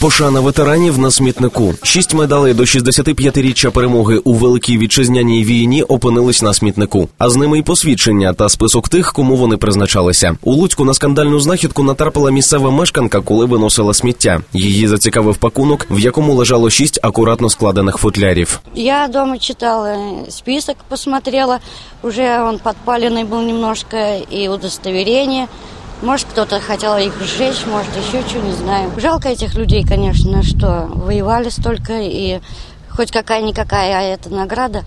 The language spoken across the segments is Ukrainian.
Пошана ветеранів на смітнику. Шість медалей до 65-річчя перемоги у великій вітчизняній війні опинились на смітнику. А з ними й посвідчення та список тих, кому вони призначалися. У Луцьку на скандальну знахідку натрапила місцева мешканка, коли виносила сміття. Її зацікавив пакунок, в якому лежало шість акуратно складених футлярів. Я дома читала список, посмотрела. Уже он подпаленный был немножко и удостоверение. Может, кто-то хотел их сжечь, может, еще что, не знаю. Жалко этих людей, конечно, что воевали столько, и хоть какая-никакая а это награда.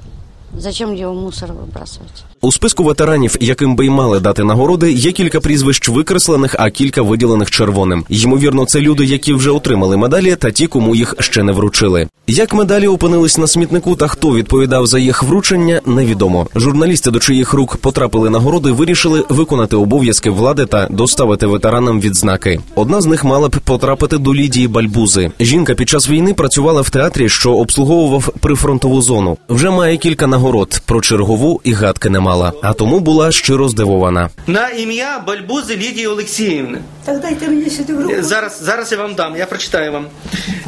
Зачем в мусор выбрасывать? У списку ветеранів, яким би й мали дати нагороди, є кілька прізвищ викреслених, а кілька виділених червоним. Ймовірно, це люди, які вже отримали медалі, та ті, кому їх ще не вручили. Як медалі опинились на смітнику та хто відповідав за їх вручення, невідомо. Журналісти, до чиїх рук потрапили нагороди, вирішили виконати обов'язки влади та доставити ветеранам відзнаки. Одна з них мала б потрапити до Лідії Бальбузи. Жінка під час війни працювала в театрі, що обслуговував прифронтову зону. Вже має кілька нагород. Про чергову і гадки не мала, а тому була щиро здивована. На ім'я Бальбузи Лідії Олексіївни. Так дайте мені сюди в руку. Е, Зараз, зараз я вам дам, я прочитаю вам.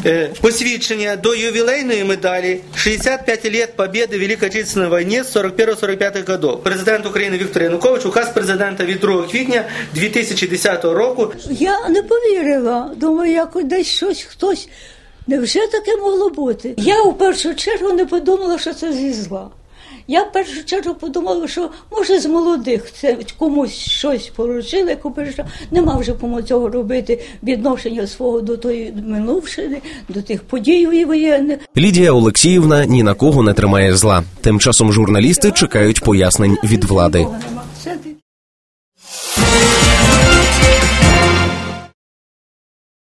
Е, Посвідчення до ювілейної медалі 65 лет победы в Великой Отечественной войне с 41-45 годов. Президент України Віктор Янукович, указ президента від 2 квітня 2010 року. Я не повірила. Думаю, як десь щось хтось. Невже таке могло бути? Я в першу чергу не подумала, що це зі зла. Я в першу чергу подумала, що може з молодих це комусь щось поручили, купили, що нема вже кому цього робити відношення свого до тої минувшини, до тих подій воєнних. Лідія Олексіївна ні на кого не тримає зла. Тим часом журналісти чекають пояснень від влади.